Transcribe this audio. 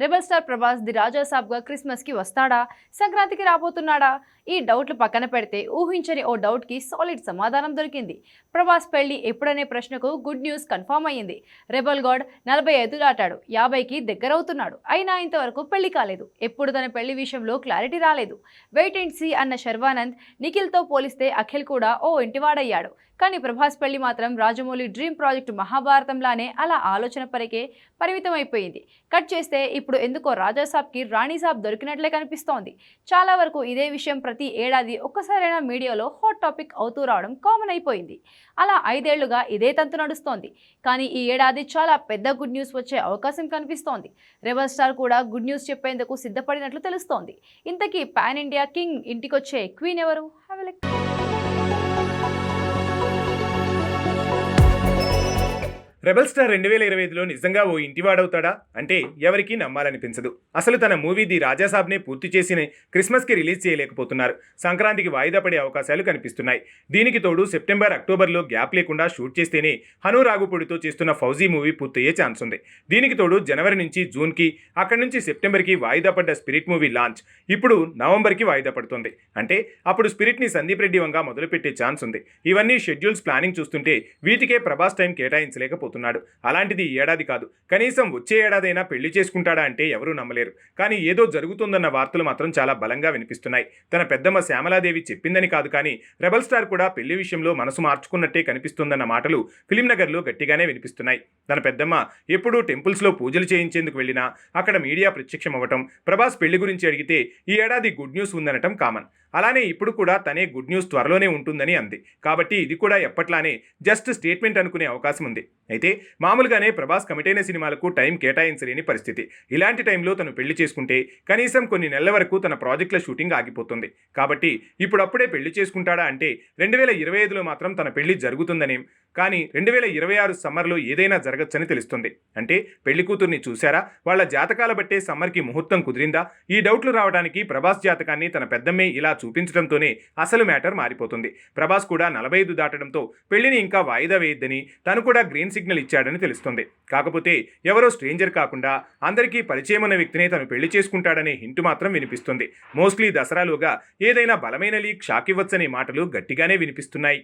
Rebel star Prabhas the Raja సాబ్గా క్రిస్మస్కి వస్తాడా? సంక్రాంతికి రాబోతున్నాడా? ఈ డౌట్లు పక్కన పెడితే ఊహించని ఓ డౌట్కి సాలిడ్ సమాధానం దొరికింది. ప్రభాస్ పెళ్ళి ఎప్పుడనే ప్రశ్నకు గుడ్ న్యూస్ కన్ఫర్మ్ అయ్యింది. రెబల్ గాడ్ నలభై ఐదు దాటాడు యాభైకి దగ్గరవుతున్నాడు. అయినా ఇంతవరకు పెళ్ళి కాలేదు. ఎప్పుడు తన పెళ్ళి విషయంలో క్లారిటీ రాలేదు. వెయిట్ అండ్ సీ అన్న శర్వానంద్ నిఖిల్తో పోలిస్తే అఖిల్ కూడా ఓ ఇంటివాడయ్యాడు. కానీ ప్రభాస్ పెళ్ళి మాత్రం రాజమౌళి డ్రీమ్ ప్రాజెక్టు మహాభారతంలానే అలా ఆలోచన పరికే పరిమితం అయిపోయింది కట్ చేస్తే ఇప్పుడు ఇప్పుడు ఎందుకో రాజాసాబ్కి రాణిసాబ్ దొరికినట్లే కనిపిస్తోంది. చాలా వరకు ఇదే విషయం ప్రతి ఏడాది ఒక్కసారైనా మీడియాలో హాట్ టాపిక్ అవుతూ రావడం కామన్ అయిపోయింది. అలా ఐదేళ్ళుగా ఇదే తంతు నడుస్తోంది. కానీ ఈ ఏడాది చాలా పెద్ద గుడ్ న్యూస్ వచ్చే అవకాశం కనిపిస్తోంది. రెబల్ స్టార్ కూడా గుడ్ న్యూస్ చెప్పేందుకు సిద్ధపడినట్లు తెలుస్తోంది. ఇంతకీ పాన్ ఇండియా కింగ్ ఇంటికొచ్చే క్వీన్ ఎవరు? Have రెబల్ స్టార్ రెండు వేల ఇరవై ఐదులో నిజంగా ఓ ఇంటివాడవుతాడా? అంటే ఎవరికీ నమ్మాలనిపించదు. అసలు తన మూవీ ది రాజాసాబ్నే పూర్తి చేసిన క్రిస్మస్కి రిలీజ్ చేయలేకపోతున్నారు. సంక్రాంతికి వాయిదా పడే అవకాశాలు కనిపిస్తున్నాయి. దీనికి తోడు సెప్టెంబర్ అక్టోబర్లో గ్యాప్ లేకుండా షూట్ చేస్తేనే హను రాగుపొడితో చేస్తున్న ఫౌజీ మూవీ పూర్తయ్యే ఛాన్స్ ఉంది. దీనికి తోడు జనవరి నుంచి జూన్కి అక్కడి నుంచి సెప్టెంబర్కి వాయిదా పడ్డ స్పిరిట్ మూవీ లాంచ్ ఇప్పుడు నవంబర్కి వాయిదా పడుతుంది. అంటే అప్పుడు స్పిరిట్ని సందీప్ రెడ్డి వంగా మొదలుపెట్టే ఛాన్స్ ఉంది. ఇవన్నీ షెడ్యూల్స్ ప్లానింగ్ చూస్తుంటే వీటికే ప్రభాస్ టైం కేటాయించలేకపోతున్నాడు అలాంటిది ఈ ఏడాది కాదు. కనీసం వచ్చే ఏడాదైనా పెళ్ళి చేసుకుంటాడా అంటే ఎవరూ నమ్మలేరు. కానీ ఏదో జరుగుతుందన్న వార్తలు మాత్రం చాలా బలంగా వినిపిస్తున్నాయి. తన పెద్దమ్మ శ్యామలాదేవి చెప్పిందని కాదు కానీ రెబల్ స్టార్ కూడా పెళ్ళి విషయంలో మనసు మార్చుకున్నట్టే కనిపిస్తుందన్న మాటలు ఫిలింనగర్లో గట్టిగానే వినిపిస్తున్నాయి. తన పెద్దమ్మ ఎప్పుడూ టెంపుల్స్లో పూజలు చేయించేందుకు వెళ్ళినా అక్కడ మీడియా ప్రత్యక్షం అవ్వటం ప్రభాస్ పెళ్ళి గురించి అడిగితే ఈ ఏడాది గుడ్ న్యూస్ ఉందనటం కామన్. అలానే ఇప్పుడు కూడా తనే గుడ్ న్యూస్ త్వరలోనే ఉంటుందని అంది. కాబట్టి ఇది కూడా ఎప్పట్లానే జస్ట్ స్టేట్మెంట్ అనుకునే అవకాశం ఉంది. అయితే మామూలుగానే ప్రభాస్ కమిటైన సినిమాలకు టైం కేటాయించలేని పరిస్థితి. ఇలాంటి టైంలో తను పెళ్ళి చేసుకుంటే కనీసం కొన్ని నెలల వరకు తన ప్రాజెక్టుల షూటింగ్ ఆగిపోతుంది. కాబట్టి ఇప్పుడప్పుడే పెళ్ళి చేసుకుంటాడా అంటే రెండు వేల ఇరవై ఐదులో మాత్రం తన పెళ్ళి జరుగుతుందని కానీ రెండు వేల ఇరవై ఆరు సమ్మర్లో ఏదైనా జరగచ్చని తెలుస్తుంది. అంటే పెళ్ళి కూతుర్ని చూశారా? వాళ్ళ జాతకాల బట్టే సమ్మర్కి ముహూర్తం కుదిరిందా? ఈ డౌట్లు రావడానికి ప్రభాస్ జాతకాన్ని తన పెద్దమ్మే ఇలా చూపించడంతోనే అసలు మ్యాటర్ మారిపోతుంది. ప్రభాస్ కూడా నలభై ఐదు దాటడంతో పెళ్ళిని ఇంకా వాయిదా వేయొద్దని తను కూడా గ్రీన్ సిగ్నల్ ఇచ్చాడని తెలుస్తుంది. కాకపోతే ఎవరో స్ట్రేంజర్ కాకుండా అందరికీ పరిచయం ఉన్న వ్యక్తినే తను పెళ్ళి చేసుకుంటాడనే హింటు మాత్రం వినిపిస్తుంది. మోస్ట్లీ దసరాలోగా ఏదైనా బలమైన లీక్ షాక్ ఇవ్వచ్చనే మాటలు గట్టిగానే వినిపిస్తున్నాయి.